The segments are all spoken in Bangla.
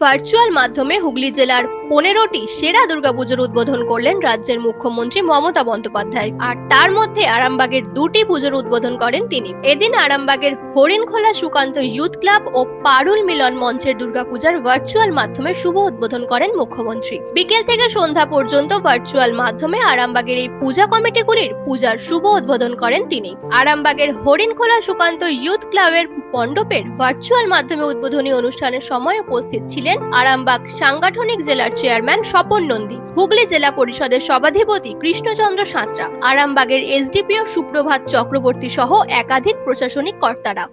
ভার্চুয়াল মাধ্যমে হুগলি জেলার পনেরোটি সেরা দুর্গাপুজোর উদ্বোধন করলেন রাজ্যের মুখ্যমন্ত্রী মমতা বন্দ্যোপাধ্যায়। আর তার মধ্যে আরামবাগের দুটি পুজোর উদ্বোধন করেন তিনি। এদিন আরামবাগের হরিণখোলা সুকান্ত ইউথ ক্লাব ও পারুল মিলন মঞ্চের দুর্গাপূজার ভার্চুয়াল মাধ্যমে শুভ উদ্বোধন করেন মুখ্যমন্ত্রী। বিকেল থেকে সন্ধ্যা পর্যন্ত ভার্চুয়াল মাধ্যমে আরামবাগের এই পূজা কমিটিগুলির পূজার শুভ উদ্বোধন করেন তিনি। আরামবাগের হরিণখোলা সুকান্ত ইউথ ক্লাবের মণ্ডপের ভার্চুয়াল মাধ্যমে উদ্বোধনী অনুষ্ঠানের সময় উপস্থিত ছিলেন আরামবাগ সাংগঠনিক জেলার চেয়ারম্যান স্বপন নন্দী। হুগলি জেলা পরিষদের সভাধিপতি কৃষ্ণচন্দ্র সাঁতরা। আরামবাগের এসডিপিও সুপ্রভাত চক্রবর্তী সহ একাধিক প্রশাসনিক কর্তারা।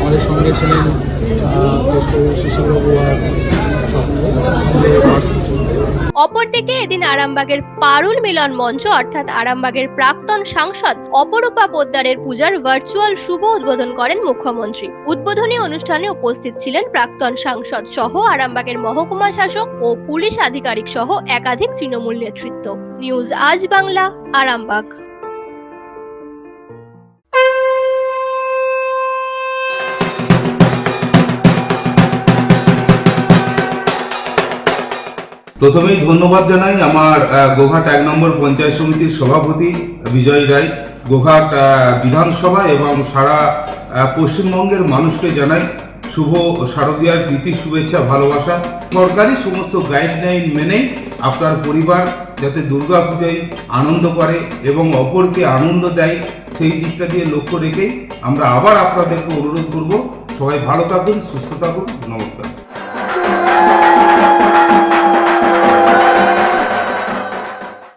আমাদের সঙ্গে ছিলেন অপরদিকে এদিন আরামবাগের পারুল মিলন মঞ্চ, অর্থাৎ আরামবাগের প্রাক্তন সাংসদ অপরূপা পোদ্দারের পূজার ভার্চুয়াল শুভ উদ্বোধন করেন মুখ্যমন্ত্রী। উদ্বোধনী অনুষ্ঠানে উপস্থিত ছিলেন প্রাক্তন সাংসদ সহ আরামবাগের মহকুমা শাসক ও পুলিশ আধিকারিক সহ একাধিক তৃণমূল নেতৃত্ব। নিউজ আজ বাংলা, আরামবাগ। প্রথমেই ধন্যবাদ জানাই আমার গোঘাট এক নম্বর পঞ্চায়েত সমিতির সভাপতি বিজয় রায়। গোঘাট বিধানসভা এবং সারা পশ্চিমবঙ্গের মানুষকে জানাই শুভ শারদীয়ার প্রীতি, শুভেচ্ছা, ভালোবাসা। সরকারি সমস্ত গাইডলাইন মেনেই আপনার পরিবার যাতে দুর্গা পূজায় আনন্দ করে এবং অপরকে আনন্দ দেয়, সেই দিকটা দিয়ে লক্ষ্য রেখেই আমরা আবার আপনাদেরকে অনুরোধ করব। সবাই ভালো থাকুন, সুস্থ থাকুন, নমস্কার।